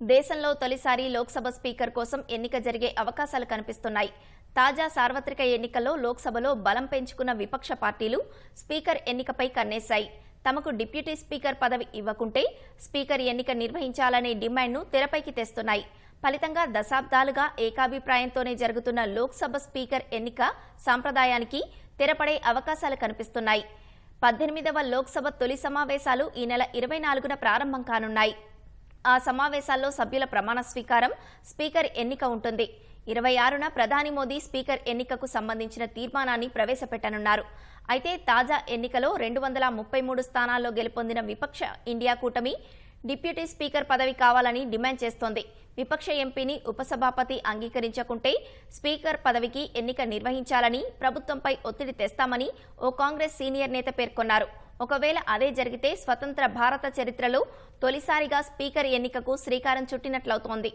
దేశంలో తొలిసారి లోక్సభ స్పీకర్ కోసం ఎన్నిక జరిగే అవకాశాలు కనిపిస్తున్నాయి. తాజా సార్వత్రిక ఎన్నికల్లో లోక్సభలో బలం పెంచుకున్న విపక్ష పార్టీలు స్పీకర్ ఎన్నికపై కన్నేశాయి. తమకు డిప్యూటీ స్పీకర్ పదవి ఇవ్వకుంటే స్పీకర్ ఎన్నిక నిర్వహించాలనే డిమాండ్ను తెరపైకి తెస్తున్నాయి. ఫలితంగా దశాబ్దాలుగా ఏకాభిప్రాయంతోనే జరుగుతున్న లోక్సభ స్పీకర్ ఎన్నిక సాంప్రదాయానికి తెరపడే అవకాశాలు కనిపిస్తున్నాయి. పద్దెనిమిదవ లోక్సభ తొలి సమావేశాలు ఈ నెల ఇరవై నాలుగున ప్రారంభం కానున్నాయి. ఆ సమావేశాల్లో సభ్యుల ప్రమాణ స్వీకారం స్పీకర్ ఎన్నిక ఉంటుంది. ఇరవై ఆరున ప్రధాని మోదీ స్పీకర్ ఎన్నికకు సంబంధించిన తీర్మానాన్ని ప్రవేశపెట్టనున్నారు. అయితే తాజా ఎన్నికలో రెండు వందల ముప్పై మూడు స్థానాల్లో గెలుపొందిన విపక్ష ఇండియా కూటమి డిప్యూటీ స్పీకర్ పదవి కావాలని డిమాండ్ చేస్తోంది. విపక్ష ఎంపీని ఉపసభాపతి అంగీకరించకుంటే స్పీకర్ పదవికి ఎన్నిక నిర్వహించాలని ప్రభుత్వంపై ఒత్తిడి తెస్తామని ఓ కాంగ్రెస్ సీనియర్ నేత పేర్కొన్నారు. ఒకవేళ అదే జరిగితే స్వతంత్ర భారత చరిత్రలో తొలిసారిగా స్పీకర్ ఎన్నికకు శ్రీకారం చుట్టినట్లవుతోంది.